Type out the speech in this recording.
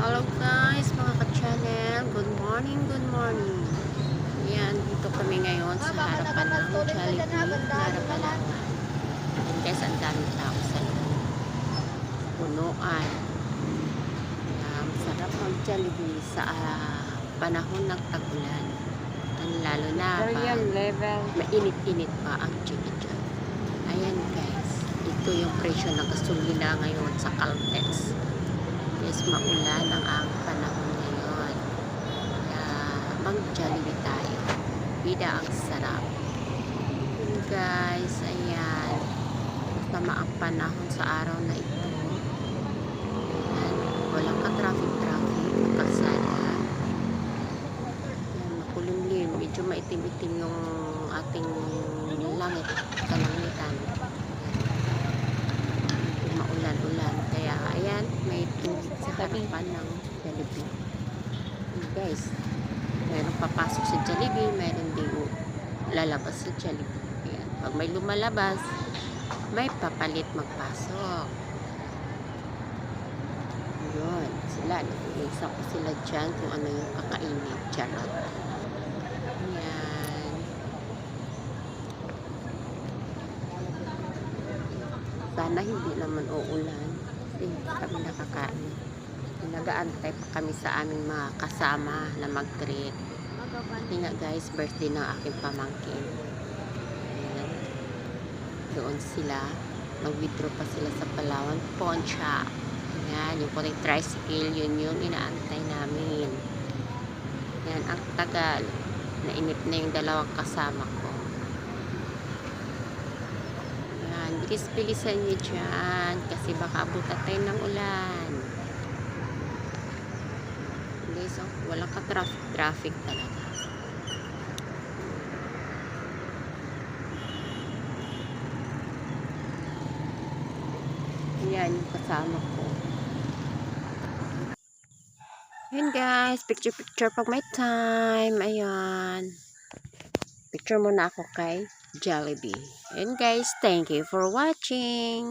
Hello guys, mga ka-channel. Good morning, good morning. Yan, dito kami ngayon sa harapan ng Jollibee harapan And guys, ang daming tao sa loob. Punuan. Yan, masarap mag Jollibee sa ah, panahon ng tagulan. Ang lalo na level. mainit-init pa ang chicken. Ayan guys, ito yung presyo ng gasolina ngayon sa Caltex. Yes, maulan ang ang panahon ngayon. Kaya mag-jollibee tayo. Bida ang sarap. Yun guys, ayan. Tama ang panahon sa araw na ito. Ayan, walang ka-traffic-traffic. Kalsada. Ayan, makulimlim. Medyo maitim-itim yung ating langit. Kalangitan. Medyo maulan-ulan. Kaya, ayan, may harapan ng Jollibee. And guys, meron papasok sa Jollibee, meron ding lalabas sa Jollibee. Ayan. Pag may lumalabas, may papalit magpasok. Yun, sila. Nag-iisa pa sila dyan kung ano yung kakainin. Charot. Ayan. Sana hindi naman uulan. Hindi kami nakakain. Nagaantay pa kami sa aming mga kasama na mag-treat. Nga guys, birthday ng aking pamangkin. Ayan. Doon sila. Mag-withdraw pa sila sa Palawan Shop. Ayan, yung puting tricycle, yun yun, inaantay namin. Yan, ang tagal. Nainip na yung dalawang kasama ko. Yan, bilis-bilisan nyo dyan. Kasi baka abutan ng ulan. Guys, oh, walang ka-traffic-traffic talaga. Yan, yung kasama ko. Ayan guys, picture picture pag may time. Ayan. Picture muna ako kay Jollibee. And guys, thank you for watching.